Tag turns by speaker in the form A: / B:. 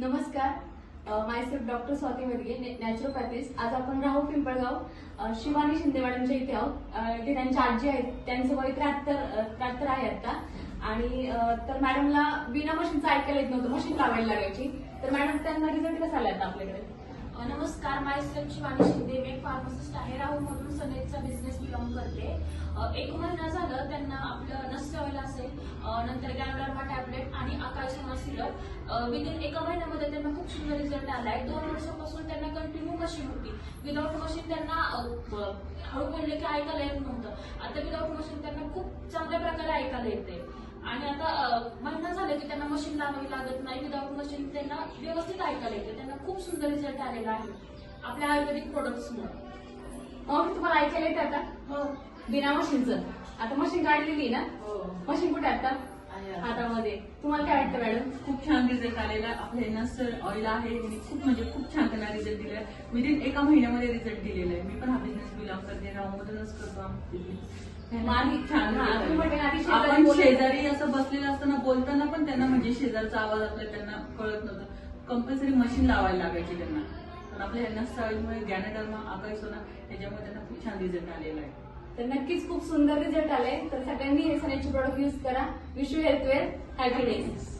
A: नमस्कार. Myself doctor Swati Madge naturopathist आज आपण राहू पिंपळगाव. शिवानी शिंदे मॅडमच्या इथे आहोत. इथे त्यांच्या आजी आहेत. त्यांचं वय त्र्याहत्तर त्र्याहत्तर आहे आता. आणि तर मॅडमला बिना मशीनचं ऐकायला येत नव्हतं. मशीन लावायला लागायची. तर मॅडम त्यांना रिझल्ट कसा आला आता आपल्याकडे?
B: नमस्कार. माय शिवानी शिंदे. मी एक फार्मासिस्ट आहे. राहू म्हणून सनेटचा बिझनेस बिलॉंग करते. एक महिना झालं त्यांना आपलं नस्य असेल. नंतर नंतर सिरप विदिन एका महिन्यामध्ये त्यांना खूप सुंदर रिझल्ट आलाय दोन वर्षापासून त्यांना कंटिन्यू मशीन होती? विदाऊट मशीन त्यांना हळू बोलले की ऐकायला येत नव्हतं. आता विदाऊट मशीन त्यांना खूप चांगल्या प्रकारे ऐकायला येते. आणि आता महिना झाले की त्यांना मशीन लावावी लागत नाही. विदाऊट मशीन त्यांना व्यवस्थित ऐकायला येते. त्यांना खूप सुंदर रिझल्ट आलेला आहे. आपल्या आयुर्वेदिक प्रोडक्ट्समुळे
A: मग तुम्हाला ऐकायला येतं आता?
B: हो.
A: बिना मशीनचं आता मशीन काढलेली ना?
C: हो.
A: मशीन कुठे आहे आता?
C: आहे
A: तुम्हाला काय वाटतं मॅडम?
C: खूप छान रिझल्ट आलेला. आपलं हे नस्टर ऑइल आहे. आणि खूप म्हणजे खूप छान त्यांना रिझल्ट दिलाय. विदिन एका महिन्यामध्ये रिझल्ट दिलेला आहे. मी पण हा बिझनेस बिलॉंग करते. राहूमधूनच करतो हा आपण शेजारी असं बसलेलं असताना बोलताना पण त्यांना म्हणजे शेजारचा आवाज आपला त्यांना कळत नव्हता. कंपल्सरी मशीन लावायला लागायची त्यांना. पण आपल्या नस्टर ऑइलमुळे ज्ञानधर्म आकाश होना त्याच्यामुळे त्यांना खूप छान रिझल्ट आलेला आहे.
A: तर नक्कीच खूप सुंदर रिझल्ट आले. तर सगळ्यांनी हे सनेचे प्रोडक्ट युज करा. Wish you health wear happy days